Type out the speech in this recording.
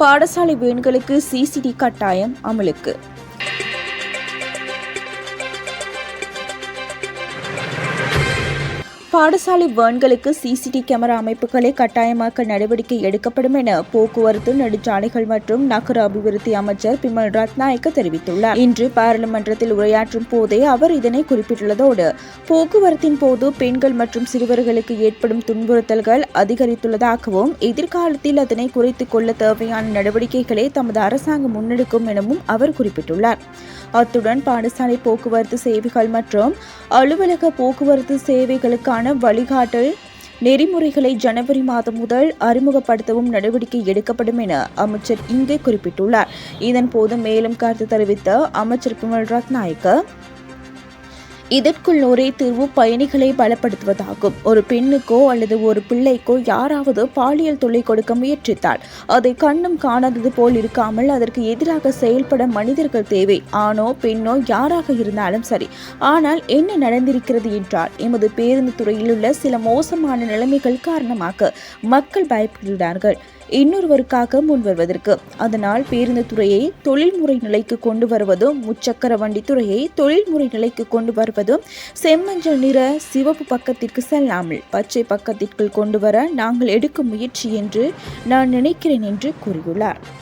பாடசாலை வேன்களுக்கு சிசிடி கட்டாயம் அமலுக்கு. பாடசாலை வேன்களுக்கு சிசிடி கேமரா அமைப்புகளை கட்டாயமாக்க நடவடிக்கை எடுக்கப்படும் என போக்குவரத்து நெடுஞ்சாலைகள் மற்றும் நகர அபிவிருத்தி அமைச்சர் பிமல் ரத்நாயக்க தெரிவித்துள்ளார். இன்று பாராளுமன்றத்தில் உரையாற்றும் போதே அவர் இதனை குறிப்பிட்டுள்ளதோடு போக்குவரத்தின் போது பெண்கள் மற்றும் சிறுவர்களுக்கு ஏற்படும் துன்புறுத்தல்கள் அதிகரித்துள்ளதாகவும் எதிர்காலத்தில் அதனை குறைத்துக் கொள்ள தேவையான நடவடிக்கைகளை தமது அரசாங்கம் முன்னெடுக்கும் எனவும் அவர் குறிப்பிட்டுள்ளார். அத்துடன் பாடசாலை போக்குவரத்து சேவைகள் மற்றும் அலுவலக போக்குவரத்து சேவைகளுக்கான வழிகாட்டல் நெறிமுறைகளை ஜனவரி மாதம் முதல் அறிமுகப்படுத்தவும் நடவடிக்கை எடுக்கப்படும் என அமைச்சர் இங்கே குறிப்பிட்டுள்ளார். இதன்போது மேலும் கருத்து தெரிவித்த அமைச்சர் பிமல் ரத்நாயக்க இதற்குள் ஒரே தீர்வு பயணிகளை பலப்படுத்துவதாகும். ஒரு பெண்ணுக்கோ அல்லது ஒரு பிள்ளைக்கோ யாராவது பாலியல் தொல்லை கொடுக்க முயற்சித்தால் அதை கண்ணும் காணாதது போல் இருக்காமல் அதற்கு எதிராக செயல்பட மனிதர்கள் தேவை. ஆணோ பெண்ணோ யாராக இருந்தாலும் சரி. ஆனால் என்ன நடந்திருக்கிறது என்றால் எமது பேருந்து துறையில் உள்ள சில மோசமான நிலைமைகள் காரணமாக மக்கள் பயப்படுகிறார்கள். இன்னொருவருக்காக முன்வருவதற்கு அதனால் பேருந்து துறையை தொழில்முறை நிலைக்கு கொண்டு வருவதும் முச்சக்கர வண்டி துறையை தொழில்முறை நிலைக்கு கொண்டு வருவதும் செம்மஞ்சள் நிற சிவப்பு பக்கத்திற்கு செல்லாமல் பச்சை பக்கத்திற்குள் கொண்டு வர நாங்கள் எடுக்கும் முயற்சி என்று நான் நினைக்கிறேன் என்று கூறியுள்ளார்.